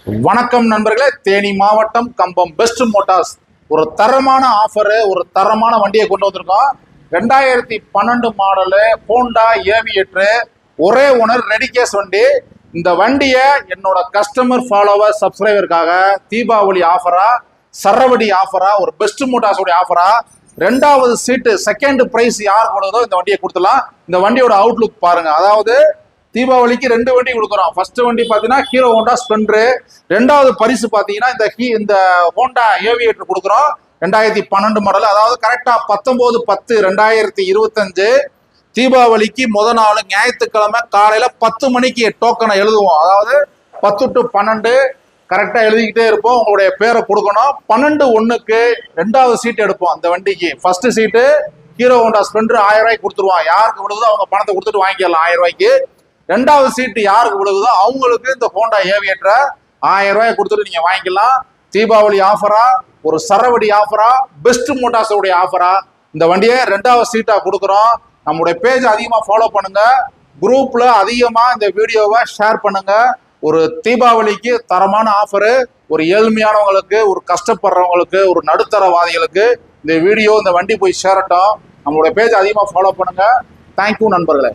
வணக்கம் நண்பர்களே. தேனி மாவட்டம் கம்பம் பெஸ்ட் மோட்டார்ஸ் ஒரு தரமான ஆஃபரு ஒரு தரமான வண்டியை கொண்டு வந்திருக்கோம். ரெண்டாயிரத்தி பன்னெண்டு மாடலு ஹோண்டா ஏவியேட்ரு ஒரே ஓனர் ரெடி கேஸ் வண்டி. இந்த வண்டியை என்னோட கஸ்டமர் ஃபாலோவர் சப்ஸ்கிரைபருக்காக தீபாவளி ஆஃபரா சரவடி ஆஃபரா ஒரு பெஸ்ட் மோட்டார்ஸோட ஆஃபரா ரெண்டாவது சீட்டு செகண்ட் பிரைஸ் யார் கொடுதோ இந்த வண்டியை கொடுத்துலாம் இந்த வண்டியோட அவுட்லுக் பாருங்க. அதாவது தீபாவளிக்கு ரெண்டு வண்டி கொடுக்குறோம். ஃபர்ஸ்ட் வண்டி பார்த்தீங்கன்னா ஹீரோ ஹோண்டா ஸ்பெண்டரு ரெண்டாவது பரிசு பார்த்தீங்கன்னா இந்த ஹீ இந்த ஹோண்டா ஏவியேட்டர் கொடுக்குறோம். ரெண்டாயிரத்தி பன்னெண்டு மாடல் அதாவது கரெக்டாக பத்தொம்போது பத்து ரெண்டாயிரத்தி இருபத்தஞ்சு. தீபாவளிக்கு முத நாள் ஞாயிற்றுக்கிழமை காலையில் பத்து மணிக்கு டோக்கனை எழுதுவோம். அதாவது பத்து டு பன்னெண்டு கரெக்டாக எழுதிக்கிட்டே இருப்போம். உங்களுடைய பேரை கொடுக்கணும். பன்னெண்டு ஒன்றுக்கு ரெண்டாவது சீட் எடுப்போம் அந்த வண்டிக்கு. First seat Hero Honda Splendor ஆயிரம் ரூபாய்க்கு கொடுத்துருவான். யாருக்கு விடுதோ அவங்க பணத்தை கொடுத்துட்டு வாங்கிக்கலாம். ஆயிரம் ரூபாய்க்கு. ரெண்டாவது சீட்டு யாருக்கு விழுகுதோ அவங்களுக்கு இந்த ஹோண்டா ஏவியேட்டரை ஆயிரம் ரூபாய் கொடுத்துட்டு நீங்க வாங்கிக்கலாம். தீபாவளி ஆஃபரா ஒரு சரவடி ஆஃபரா பெஸ்ட் மோட்டார்ஸோடைய ஆஃபரா இந்த வண்டியை ரெண்டாவது சீட்டா கொடுக்குறோம். நம்முடைய பேஜ் அதிகமா ஃபாலோ பண்ணுங்க. குரூப்ல அதிகமா இந்த வீடியோவை ஷேர் பண்ணுங்க. ஒரு தீபாவளிக்கு தரமான ஆஃபரு ஒரு ஏழ்மையானவங்களுக்கு ஒரு கஷ்டப்படுறவங்களுக்கு ஒரு நடுத்தரவாதிகளுக்கு இந்த வீடியோ இந்த வண்டி போய் சேரட்டும். நம்மளுடைய பேஜ் அதிகமாக ஃபாலோ பண்ணுங்க. தேங்க்யூ நண்பர்களே.